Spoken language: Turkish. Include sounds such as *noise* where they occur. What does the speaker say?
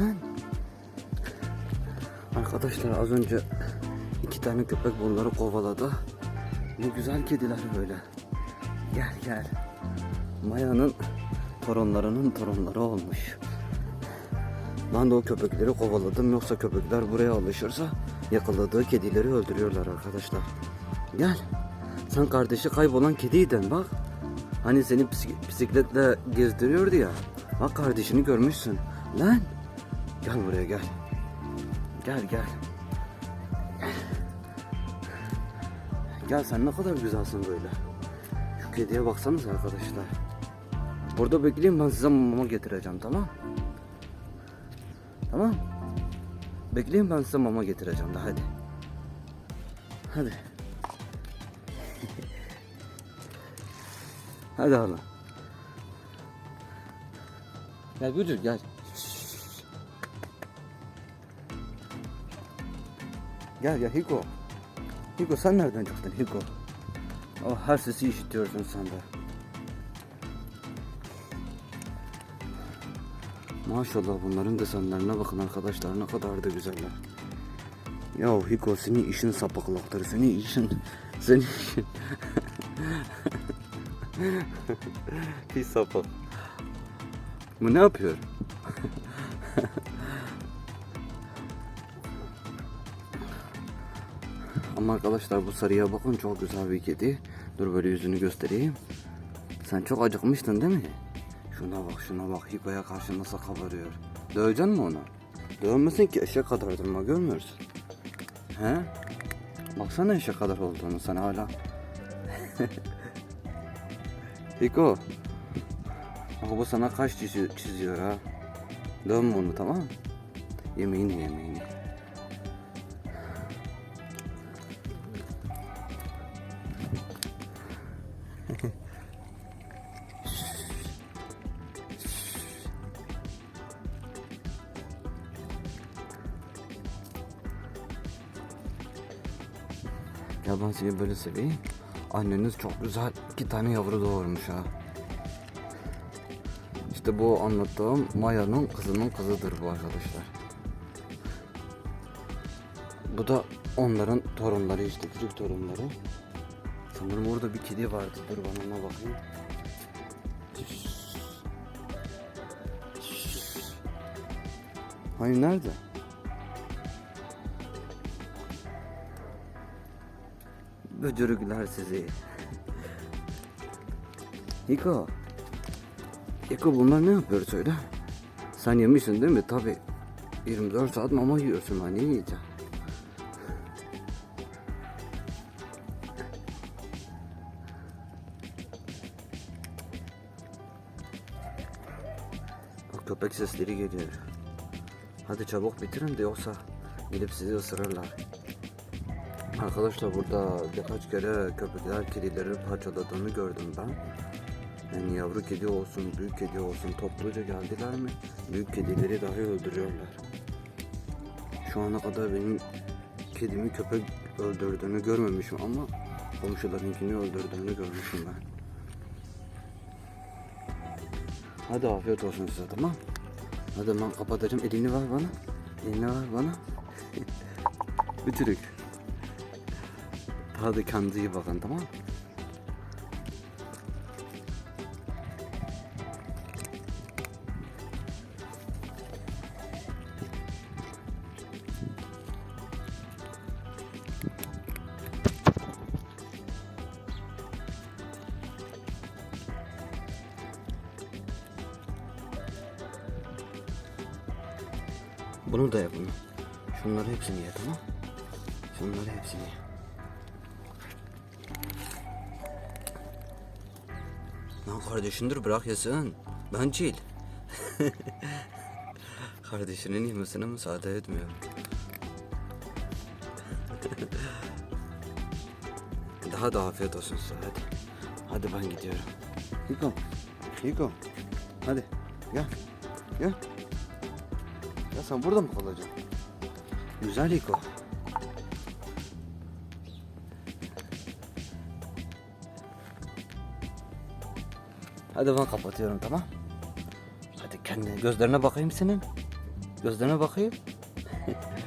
Lan. Arkadaşlar az önce iki tane köpek bunları kovaladı. Ne güzel kediler böyle. Gel gel. Maya'nın torunlarının torunları olmuş. Ben de o köpekleri kovaladım yoksa köpekler buraya alışırsa yakaladığı kedileri öldürüyorlar arkadaşlar. Gel. Sen kardeşi kaybolan kediydin bak. Hani seni bisik- bisikletle gezdiriyordu ya. Bak kardeşini görmüşsün. Lan. Gel buraya gel. Gel gel. Gel. Sen ne kadar güzelsin böyle. Şu kediye baksanız arkadaşlar. Burada bekleyin ben size mama getireceğim tamam? Tamam. Bekleyin ben size mama getireceğim de hadi. Hadi. *laughs* hadi oğlum. Gel Gülcür gel. Gel gel Hiko. Hiko sen nereden çıktın Hiko? Oh her sesi işitiyorsun sen de. Maşallah bunların desenlerine bakın arkadaşlar ne kadar da güzeller. Ya Hiko senin işin sapıklıktır senin işin senin işin. *laughs* Pis sapık. Bu ne yapıyor? *laughs* Ama arkadaşlar bu sarıya bakın çok güzel bir kedi. Dur böyle yüzünü göstereyim. Sen çok acıkmıştın değil mi? Şuna bak şuna bak Hiko'ya karşı nasıl kabarıyor. Döveceksin mi onu? Dövmesin ki eşek kadardır ama görmüyorsun. He? Baksana eşek kadar olduğunu sen hala. *laughs* Hiko. Bak bu sana kaç çizi- çiziyor ha. Dövme onu tamam mı? Yemeğini ye, yemeğini. Ben seni böyle seveyim. Anneniz çok güzel iki tane yavru doğurmuş ha. İşte bu anlattığım Maya'nın kızının kızıdır bu arkadaşlar. Bu da onların torunları işte küçük torunları. Sanırım orada bir kedi vardı. Dur bana ona bakayım. Hani nerede? Böcürükler sizi. Hiko. Hiko bunlar ne yapıyor söyle? Sen yemişsin değil mi? Tabi. 24 saat mama yiyorsun hani yiyeceksin. Bak köpek sesleri geliyor. Hadi çabuk bitirin de yoksa gelip sizi ısırırlar. Arkadaşlar burada birkaç kere köpekler kedileri parçaladığını gördüm ben. Yani yavru kedi olsun, büyük kedi olsun topluca geldiler mi büyük kedileri dahi öldürüyorlar. Şu ana kadar benim kedimi köpek öldürdüğünü görmemişim ama komşularınkini öldürdüğünü görmüşüm ben. Hadi afiyet olsun size tamam. Hadi ben kapatacağım. Elini ver bana. Elini ver bana. *laughs* Bütürük. Hadi kendinize iyi bakın tamam mı? Bunu da bunu. Şunları hepsini ye tamam Şunları hepsini ye. Lan kardeşindir bırak yesin. Bencil. *laughs* Kardeşinin yemesine müsaade etmiyor. Daha da afiyet olsun size hadi. Hadi ben gidiyorum. Hiko. Hiko. Hadi gel. Gel. Ya sen burada mı kalacaksın? Güzel Hiko. Hadi ben kapatıyorum tamam. Hadi kendine gözlerine bakayım senin. Gözlerine bakayım. *laughs*